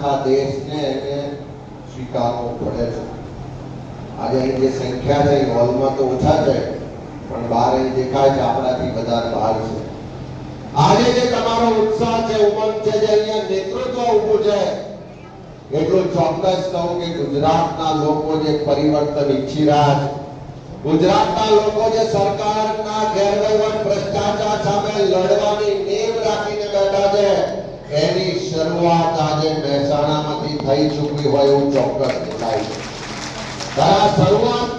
આખા દેશને એને સ્વીકારવો પડે છે. આજે અહીં જે સંખ્યા છે, એ હોલમાં તો ઓછા છે, પણ બહાર અહીં દેખાય છે, આપણાથી વધારે બહાર છે. આજે જે તમારો ઉત્સાહ છે, ઉમંગ છે, જે અહીંયા નેતૃત્વ ઊભું છે, એટલું ચોક્કસ કહું કે ગુજરાતના લોકો જે પરિવર્તન ઈચ્છી રહ્યા છે. ગુજરાતના લોકો જે સરકારના ગેરવહીવટ ભ્રષ્ટાચાર સામે લડવાની એની શરૂઆત આજે મહેસાણામાંથી થઈ ચૂકી હોય એવું ચોક્કસ દેખાય છે. ત્યારે શરૂઆત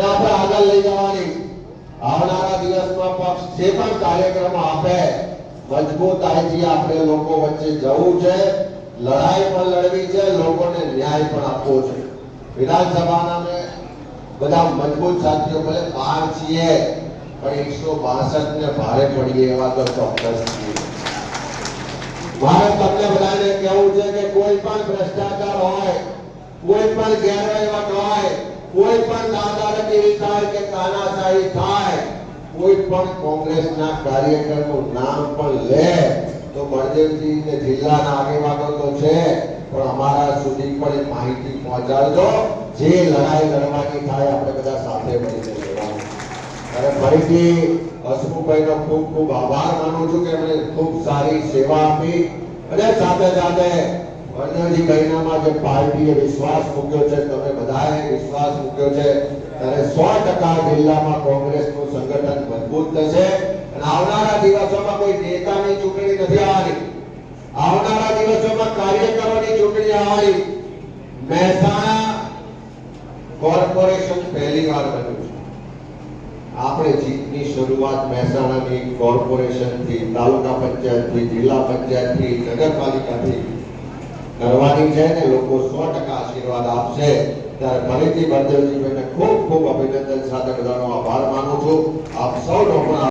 આપણે આગળ લઈ જવાની. આવનારા દિવસમાં પક્ષ જે પણ કાર્યક્રમ આપે મજબૂતાઈથી આપણે લોકો વચ્ચે જવું છે, લડાઈ પણ લડવી છે, લોકોને ન્યાય પણ આપવો છે. વિધાનસભાના મેં બધા મજબૂત સાથીઓ ભલે બહાર છીએ, પણ એકસો બાસઠ ને ભારે પડીએ એવા તો ચોક્કસ છીએ. મારે તમને બધાને કહેવું છે કે કોઈ પણ ભ્રષ્ટાચાર હોય, કોઈ પણ ગેરવહીવટ હોય, કોઈ પણ દાદાગીરી થાય કે તાનાશાહી થાય, કોઈ પણ કોંગ્રેસના કાર્યકરનું નામ પણ લે, તો બળદેવજી ને જિલ્લાના આગેવાનો તો છે, પણ અમારા સુધી પણ માહિતી પહોંચાડજો. જે લડાઈ લડવાની થાય, આપણે બધા સાથે મળીને લડવાનું અને ફરીથી હસમુખભાઈનો ખૂબ ખૂબ આભાર માનું છું કે એમણે ખૂબ સારી સેવા આપી. અને સાથે સાથે વર્ણવજી કહીનામાં જે પાર્ટીએ વિશ્વાસ મૂક્યો છે, તમે બધાએ વિશ્વાસ મૂક્યો છે, ત્યારે સો ટકા જિલ્લામાં કોંગ્રેસનું સંગઠન મજબૂત થશે. અને આવનારા દિવસોમાં કોઈ નેતાની ચૂંટણી નથી આવવાની. આવનારા દિવસોમાં કાર્યકરોની ચૂંટણી આવવાની. મહેસાણા કોર્પોરેશન પહેલી વાર બન્યું છે. આપણે જીતની શરૂઆત મહેસાણાની કોર્પોરેશનથી, તાલુકા પંચાયતથી, જિલ્લા પંચાયતથી, નગરપાલિકાથી કરવાની છે ને લોકો સો ટકા આશીર્વાદ આપશે. ત્યારે ફરીથી બળદેવજીભાઈને ખૂબ ખૂબ અભિનંદન સાથે બધાનો આભાર માનું છું. આપ સૌનો પણ